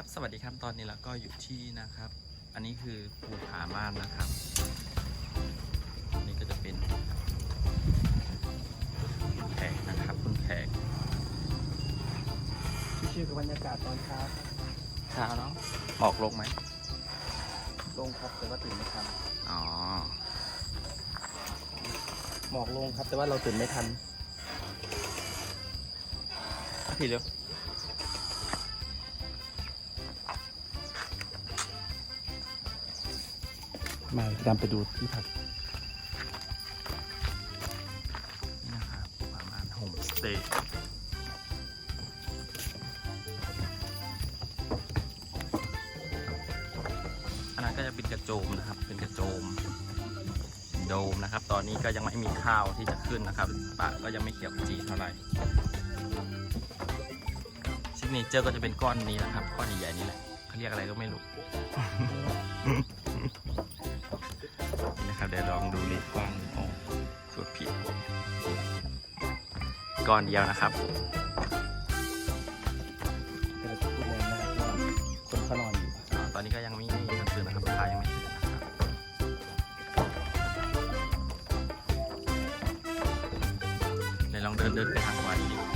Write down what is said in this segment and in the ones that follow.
ครับสวัสดีครับตอนนี้เราก็อยู่ที่นะครับ อันนี้คือภูผาม่านนะครับอันนี่ก็จะเป็นคุณแขกนะครับคุณแขกชื่อกับบรรยากาศตอนเช้าครับเช้าเนาะหมอกลงไหมลงครับแต่ว่าตื่นไม่ทันอ๋อหมอกลงครับแต่ว่าเราตื่นไม่ทันพี่เร็ว มาตามไปดูที่พักนี่นะครับภูผาม่านโฮมสเตย์อันนั้นก็จะเป็นกระโจมนะครับ เป็นกระโจมโดมนะครับ ตอนนี้ก็ยังไม่มีข้าวที่จะขึ้นนะครับปะก็ยังไม่เกี่ยวจีเท่าไหร่ซิกเนเจอร์ก็จะเป็นก้อนนี้นะครับ ก้อนใหญ่ๆนี่แหละเขาเรียกอะไรก็ไม่รู้ ก้อนเดียวนะครับแต่เราจะพูดแรงมากเพราะว่าคนเขานอนอยู่อ่าตอนนี้ก็ยังไม่ไม่มีตื่นนะครับราคายังไม่ตื่นนะครับเดี๋ยวลองเดินเดินไปทางขวาอีก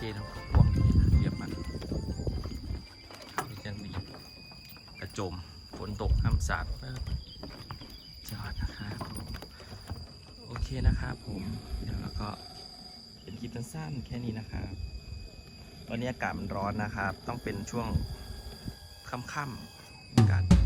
เคนะก็กว้างดีนะเรียบมันนี่จะมีกระโจมฝนตกห้ามสาดเปิดจอดนะครับผมโอเคนะครับผมเดี๋ยวเราก็เป็นคลิปสั้นๆแค่นี้นะครับวันนี้อากาศมันร้อนนะครับ ต้องเป็นช่วงค่ำๆอากาศ